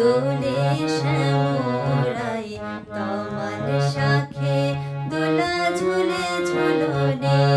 দোলে শ্যামরাই তমাল শাখে দোলা ঝুলে ঝুলনে।